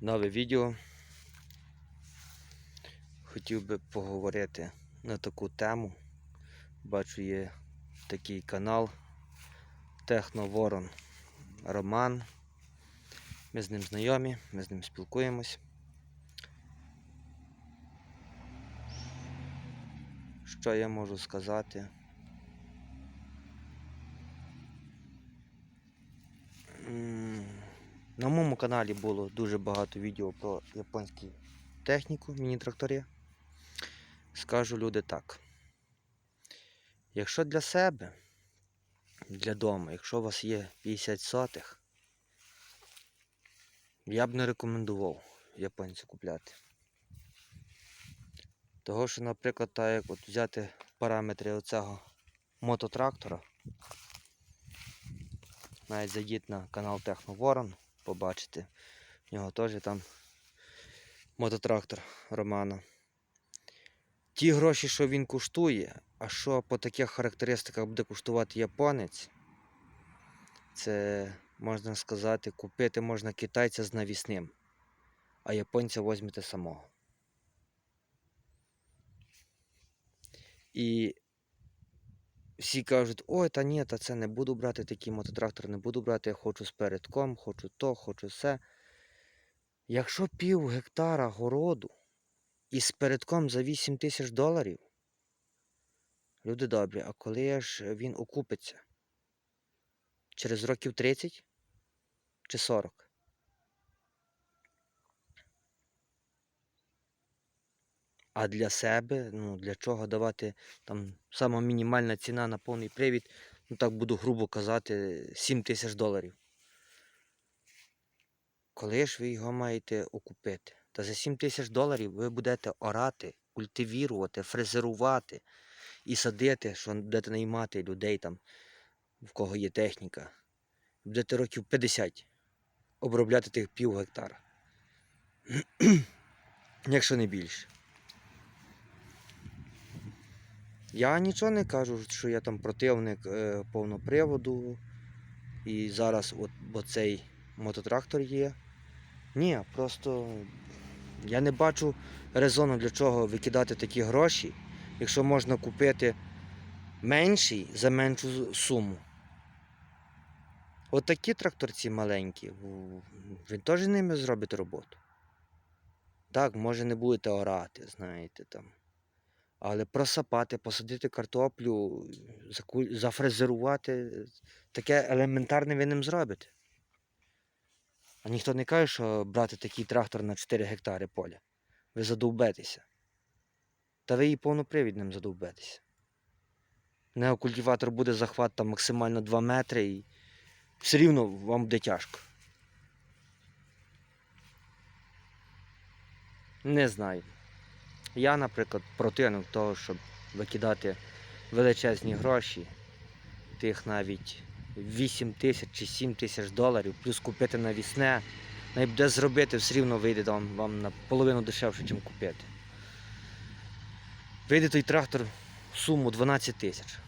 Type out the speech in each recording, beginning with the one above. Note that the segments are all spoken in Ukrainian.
нове відео. Хотів би поговорити на таку тему. Бачу, є такий канал Техноворон Роман. Ми з ним знайомі, ми з ним спілкуємось. Що я можу сказати? М, На моєму каналі було дуже багато відео про японську техніку, міні-трактори. Скажу люди так. Якщо для себе, для дому, якщо у вас є 50 сотих, я б не рекомендував японцю купляти. Того, що, наприклад, так як от взяти параметри оцього мототрактора, навіть зайдіть на канал Техноворон, побачите. В нього теж там мототрактор Романа. Ті гроші, що він коштує, а що по таких характеристиках буде коштувати японець, це можна сказати, купити можна китайця з навісним, а японця візьмете самого. І всі кажуть, ой, та ні, та це не буду брати такий мототрактор, не буду брати, я хочу з передком, хочу то, хочу все. Якщо пів гектара городу і з передком за 8 тисяч доларів, люди добрі, а коли ж він окупиться? Через років 30 чи 40? А для себе, ну для чого давати там сама мінімальна ціна на повний привід, ну так буду грубо казати, 7 тисяч доларів. Коли ж ви його маєте окупити? Та за 7 тисяч доларів ви будете орати, культивірувати, фрезерувати і садити, що будете наймати людей там, в кого є техніка. Будете років 50 обробляти тих пів гектара. Якщо не більше. Я нічого не кажу, що я там противник е, повноприводу. І зараз от, бо цей мототрактор є. Ні, просто я не бачу резону для чого викидати такі гроші, якщо можна купити менший за меншу суму. От такі тракторці маленькі, в- ви теж ними зробите роботу. Так, може не будете орати, знаєте там. Але просапати, посадити картоплю, зафрезерувати, таке елементарне ви ним зробите. А ніхто не каже, що брати такий трактор на 4 гектари поля. Ви задовбетеся. Та ви і повнопривідним задовбетеся. В нього культиватор буде захват там максимально 2 метри і все рівно вам буде тяжко. Не знаю. Я, наприклад, противник того, щоб викидати величезні гроші, тих навіть 8 тисяч чи 7 тисяч доларів, плюс купити навісне, навіть буде зробити, все рівно вийде вам, вам на половину дешевше, ніж купити. Вийде той трактор в суму 12 тисяч.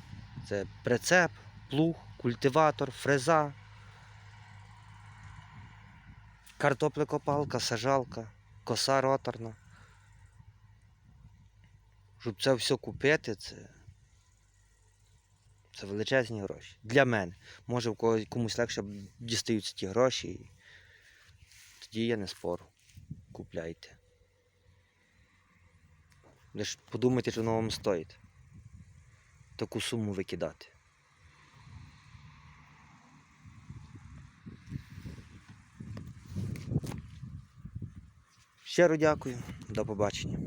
Це прицеп, плуг, культиватор, фреза, картоплекопалка, сажалка, коса роторна. Щоб це все купити, це, це величезні гроші. Для мене. Може в когось комусь легше дістаються ті гроші. І тоді я не спору. Купляйте. Лиш подумайте, що воно вам стоїть. Таку суму викидати. Щиро дякую. До побачення.